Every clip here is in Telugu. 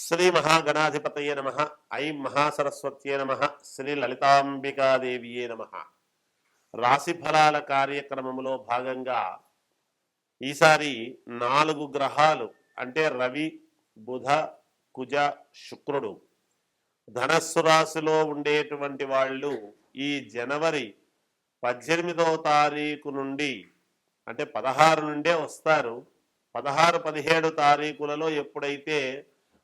శ్రీ మహాగణాధిపతయే నమ. ఐం మహాసరస్వత్యే నమ. శ్రీ లలితాంబికాదేవియే నమ. రాశి ఫలాల కార్యక్రమంలో భాగంగా ఈసారి నాలుగు గ్రహాలు అంటే రవి బుధ కుజ శుక్రుడు ధనస్సు రాశిలో ఉండేటువంటి వాళ్ళు ఈ జనవరి పద్దెనిమిదవ తారీఖు నుండి అంటే పదహారు నుండే వస్తారు. పదహారు పదిహేడు తారీఖులలో ఎప్పుడైతే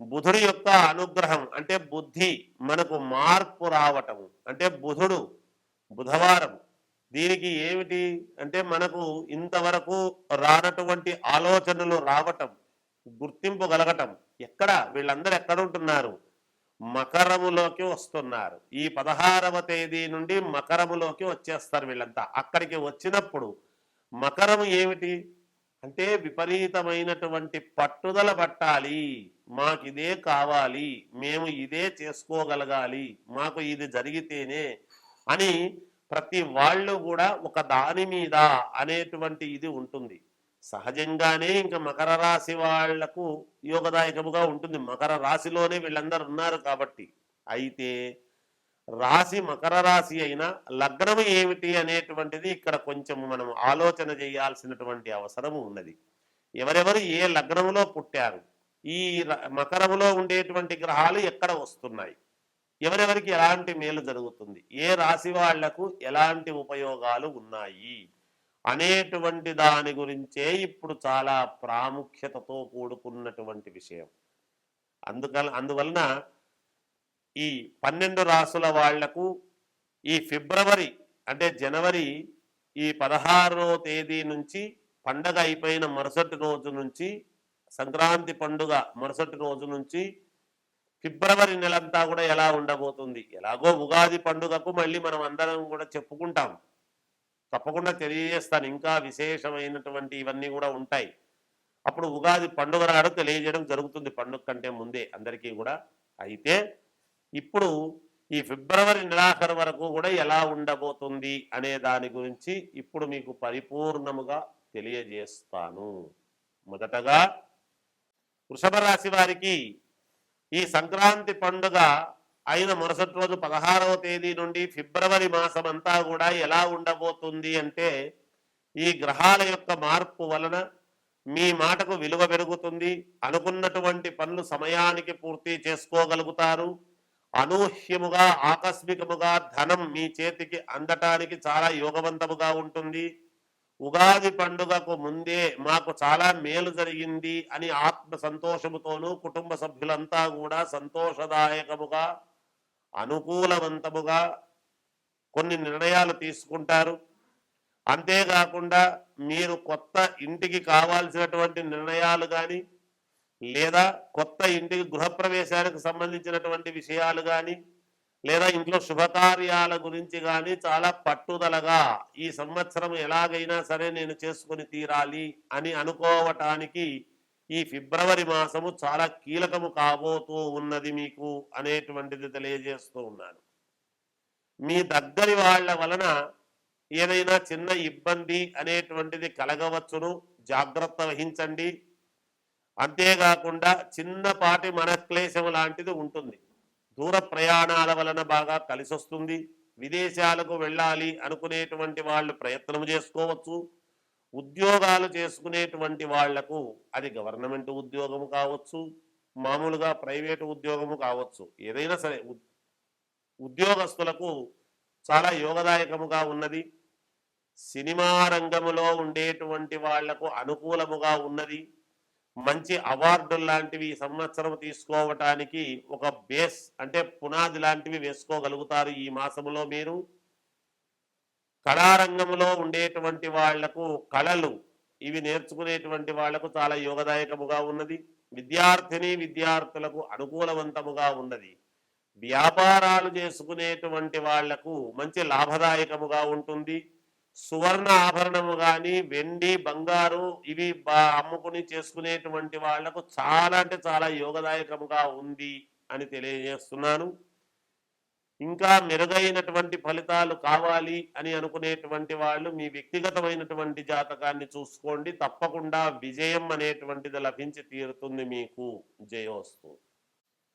బుధుడి యొక్క అనుగ్రహం అంటే బుద్ధి మనకు మార్పు రావటము. అంటే బుధుడు బుధవారం దీనికి ఏమిటి అంటే మనకు ఇంతవరకు రానటువంటి ఆలోచనలు రావటం గుర్తింపు కలగటం ఎక్కడ? వీళ్ళందరూ ఎక్కడ ఉంటున్నారు మకరములోకి వస్తున్నారు. ఈ పదహారవ తేదీ నుండి మకరములోకి వచ్చేస్తారు వీళ్ళంతా. అక్కడికి వచ్చినప్పుడు మకరము ఏమిటి? అంటే విపరీతమైనటువంటి పట్టుదల పట్టాలి. మాకు ఇదే కావాలి మేము ఇదే చేసుకోగలగాలి మాకు ఇది జరిగితేనే అని ప్రతి వాళ్ళు కూడా ఒక దాని మీద అనేటువంటి ఇది ఉంటుంది. సహజంగానే ఇంకా మకర రాశి వాళ్ళకు యోగదాయకముగా ఉంటుంది. మకర రాశిలోనే వీళ్ళందరూ ఉన్నారు కాబట్టి. అయితే రాశి మకర రాశి అయినా లగ్నము ఏమిటి అనేటువంటిది ఇక్కడ కొంచెం మనం ఆలోచన చేయాల్సినటువంటి అవసరం ఉన్నది. ఎవరెవరు ఏ లగ్నములో పుట్టారు? ఈ ర- మకరములో ఉండేటువంటి గ్రహాలు ఎక్కడ వస్తున్నాయి? ఎవరెవరికి ఎలాంటి మేలు జరుగుతుంది? ఏ రాశి వాళ్ళకు ఎలాంటి ఉపయోగాలు ఉన్నాయి? అనేటువంటి దాని గురించే ఇప్పుడు చాలా ప్రాముఖ్యతతో కూడుకున్నటువంటి విషయం. అందుకల అందువలన ఈ పన్నెండు రాసుల వాళ్ళకు ఈ ఫిబ్రవరి అంటే జనవరి ఈ పదహారో తేదీ నుంచి పండగ అయిపోయిన మరుసటి రోజు నుంచి సంక్రాంతి పండుగ మరుసటి రోజు నుంచి ఫిబ్రవరి నెలంతా కూడా ఎలా ఉండబోతుంది? ఎలాగో ఉగాది పండుగకు మళ్ళీ మనం అందరం కూడా చెప్పుకుంటాం. తప్పకుండా తెలియజేస్తాను. ఇంకా విశేషమైనటువంటి ఇవన్నీ కూడా ఉంటాయి. అప్పుడు ఉగాది పండుగ నాడు తెలియజేయడం జరుగుతుంది పండుగ కంటే ముందే అందరికీ కూడా. అయితే ఇప్పుడు ఈ ఫిబ్రవరి నెలాఖరు వరకు కూడా ఎలా ఉండబోతుంది అనే దాని గురించి ఇప్పుడు మీకు పరిపూర్ణముగా తెలియజేస్తాను. మొదటగా వృషభ రాశి వారికి ఈ సంక్రాంతి పండుగ అయిన మరుసటి రోజు పదహారవ తేదీ నుండి ఫిబ్రవరి మాసం అంతా కూడా ఎలా ఉండబోతుంది అంటే ఈ గ్రహాల యొక్క మార్పు వలన మీ మాటకు విలువ పెరుగుతుంది. అనుకున్నటువంటి పనులు సమయానికి పూర్తి చేసుకోగలుగుతారు. అనూహ్యముగా ఆకస్మికముగా ధనం మీ చేతికి అందటానికి చాలా యోగవంతముగా ఉంటుంది. ఉగాది పండుగకు ముందే మాకు చాలా మేలు జరిగింది అని ఆత్మ సంతోషముతోనూ కుటుంబ సభ్యులంతా కూడా సంతోషదాయకముగా అనుకూలవంతముగా కొన్ని నిర్ణయాలు తీసుకుంటారు. అంతేకాకుండా మీరు కొత్త ఇంటికి కావాల్సినటువంటి నిర్ణయాలు కానీ లేదా కొత్త ఇంటికి గృహప్రవేశానికి సంబంధించినటువంటి విషయాలు కానీ లేదా ఇంట్లో శుభకార్యాల గురించి కానీ చాలా పట్టుదలగా ఈ సంవత్సరం ఎలాగైనా సరే నేను చేసుకుని తీరాలి అని అనుకోవటానికి ఈ ఫిబ్రవరి మాసము చాలా కీలకము కాబోతూ ఉన్నది మీకు అనేటువంటిది తెలియజేస్తూ ఉన్నాను. మీ దగ్గరి వాళ్ళ వలన ఏదైనా చిన్న ఇబ్బంది అనేటువంటిది కలగవచ్చును. జాగ్రత్త వహించండి. అంతేకాకుండా చిన్నపాటి మనక్లేశం లాంటిది ఉంటుంది. దూర ప్రయాణాల వలన బాగా కలిసొస్తుంది. విదేశాలకు వెళ్ళాలి అనుకునేటువంటి వాళ్ళు ప్రయత్నం చేసుకోవచ్చు. ఉద్యోగాలు చేసుకునేటువంటి వాళ్ళకు అది గవర్నమెంట్ ఉద్యోగము కావచ్చు మామూలుగా ప్రైవేటు ఉద్యోగము కావచ్చు. ఏదైనా సరే ఉద్యోగస్తులకు చాలా యోగదాయకముగా ఉన్నది. సినిమా రంగములో ఉండేటువంటి వాళ్ళకు అనుకూలముగా ఉన్నది. మంచి అవార్డులు లాంటివి ఈ సంవత్సరం తీసుకోవటానికి ఒక బేస్ అంటే పునాది లాంటివి వేసుకోగలుగుతారు ఈ మాసంలో మీరు. కళారంగంలో ఉండేటువంటి వాళ్ళకు కళలు ఇవి నేర్చుకునేటువంటి వాళ్ళకు చాలా యోగదాయకముగా ఉన్నది. విద్యార్థిని విద్యార్థులకు అనుకూలవంతముగా ఉన్నది. వ్యాపారాలు చేసుకునేటువంటి వాళ్ళకు మంచి లాభదాయకముగా ఉంటుంది. సువర్ణ ఆభరణము కానీ వెండి బంగారు ఇవి అమ్ముకుని చేసుకునేటువంటి వాళ్ళకు చాలా అంటే చాలా యోగదాయకముగా ఉంది అని తెలియజేస్తున్నాను. ఇంకా మెరుగైనటువంటి ఫలితాలు కావాలి అని అనుకునేటువంటి వాళ్ళు మీ వ్యక్తిగతమైనటువంటి జాతకాన్ని చూసుకోండి. తప్పకుండా విజయం అనేటువంటిది లభించి తీరుతుంది మీకు. జయోస్తు.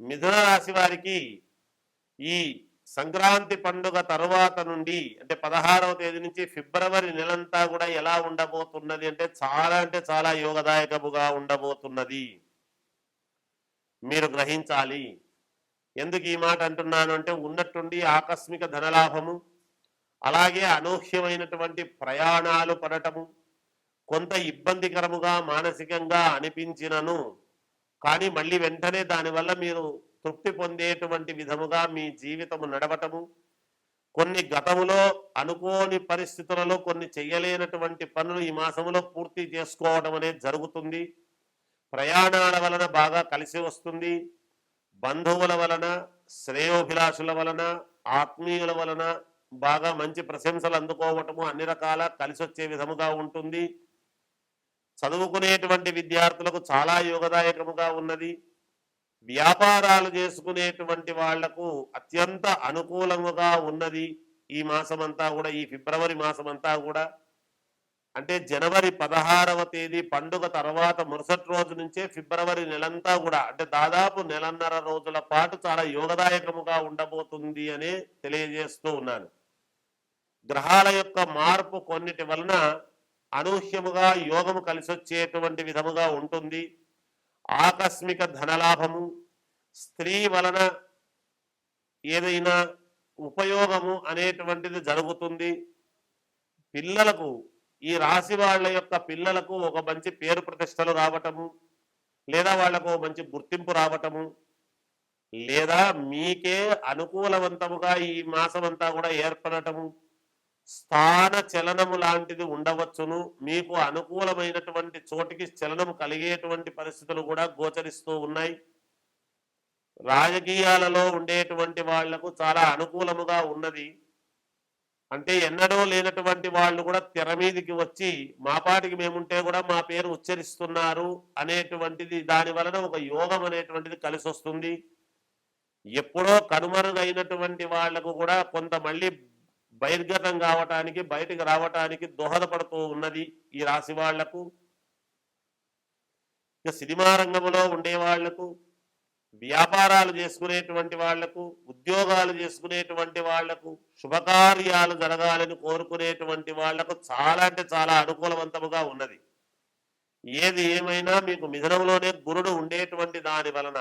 మిథున రాశి వారికి ఈ సంక్రాంతి పండుగ తరువాత నుండి అంటే పదహారవ తేదీ నుంచి ఫిబ్రవరి నెలంతా కూడా ఎలా ఉండబోతున్నది అంటే చాలా అంటే చాలా యోగదాయకముగా ఉండబోతున్నది. మీరు గ్రహించాలి. ఎందుకు ఈ మాట అంటున్నాను అంటే ఉన్నట్టుండి ఆకస్మిక ధనలాభము అలాగే అనూహ్యమైనటువంటి ప్రయాణాలు పడటము కొంత ఇబ్బందికరముగా మానసికంగా అనిపించినను. కానీ మళ్ళీ వెంటనే దానివల్ల మీరు తృప్తి పొందేటువంటి విధముగా మీ జీవితము నడవటము కొన్ని గతములో అనుకోని పరిస్థితులలో కొన్ని చేయలేనటువంటి పనులు ఈ మాసంలో పూర్తి చేసుకోవడం అనేది జరుగుతుంది. ప్రయాణాల వలన బాగా కలిసి వస్తుంది. బంధువుల వలన శ్రేయోభిలాషుల వలన ఆత్మీయుల వలన బాగా మంచి ప్రశంసలు అందుకోవటము అన్ని రకాల కలిసి వచ్చే విధముగా ఉంటుంది. చదువుకునేటువంటి విద్యార్థులకు చాలా యోగదాయకముగా ఉన్నది. వ్యాపారాలు చేసుకునేటువంటి వాళ్ళకు అత్యంత అనుకూలముగా ఉన్నది ఈ మాసమంతా కూడా ఈ ఫిబ్రవరి మాసమంతా కూడా. అంటే జనవరి పదహారవ తేదీ పండుగ తర్వాత మరుసటి రోజు నుంచే ఫిబ్రవరి నెలంతా కూడా అంటే దాదాపు నెలన్నర రోజుల పాటు చాలా యోగదాయకముగా ఉండబోతుంది అనే తెలియజేస్తూ ఉన్నాను. గ్రహాల యొక్క మార్పు కొన్నిటి వలన అనూహ్యముగా యోగము కలిసొచ్చేటువంటి విధముగా ఉంటుంది. ఆకస్మిక ధనలాభము స్త్రీ వలన ఏదైనా ఉపయోగము అనేటువంటిది జరుగుతుంది. పిల్లలకు ఈ రాశి వాళ్ళ యొక్క పిల్లలకు ఒక మంచి పేరు ప్రతిష్టలు రావటము లేదా వాళ్ళకు మంచి గుర్తింపు రావటము లేదా మీకే అనుకూలవంతముగా ఈ మాసం అంతా కూడా ఏర్పడటము స్థాన చలనము లాంటిది ఉండవచ్చును. మీకు అనుకూలమైనటువంటి చోటికి చలనం కలిగేటువంటి పరిస్థితులు కూడా గోచరిస్తూ ఉన్నాయి. రాజకీయాలలో ఉండేటువంటి వాళ్ళకు చాలా అనుకూలముగా ఉన్నది. అంటే ఎన్నడో లేనటువంటి వాళ్ళు కూడా తెర మీదికి వచ్చి మా పాటికి మేముంటే కూడా మా పేరు ఉచ్చరిస్తున్నారు అనేటువంటిది దాని వలన ఒక యోగం అనేటువంటిది కలిసి వస్తుంది ఎప్పుడో కనుమరుగైనటువంటి వాళ్ళకు కూడా కొంత మళ్ళీ బహిర్గతం కావటానికి బయటకు రావటానికి దోహదపడుతూ ఉన్నది ఈ రాశి వాళ్ళకు. ఇక సినిమా రంగంలో ఉండే వాళ్ళకు వ్యాపారాలు చేసుకునేటువంటి వాళ్ళకు ఉద్యోగాలు చేసుకునేటువంటి వాళ్ళకు శుభకార్యాలు జరగాలని కోరుకునేటువంటి వాళ్ళకు చాలా అంటే చాలా అనుకూలవంతముగా ఉన్నది. ఏది ఏమైనా మీకు మిథనంలోనే గురుడు ఉండేటువంటి దాని వలన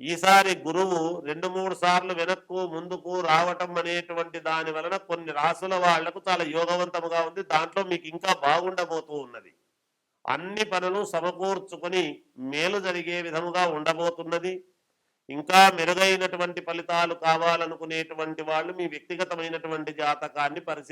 ఈసారి గురువు రెండు మూడు సార్లు వెనక్కు ముందుకు రావటం అనేటువంటి దాని వలన కొన్ని రాసుల వాళ్ళకు చాలా యోగవంతముగా ఉంది. దాంట్లో మీకు ఇంకా బాగుండబోతూ ఉన్నది. అన్ని పనులు సమకూర్చుకొని మేలు జరిగే విధముగా ఉండబోతున్నది. ఇంకా మెరుగైనటువంటి ఫలితాలు కావాలనుకునేటువంటి వాళ్ళు మీ వ్యక్తిగతమైనటువంటి జాతకాన్ని పరిశీలి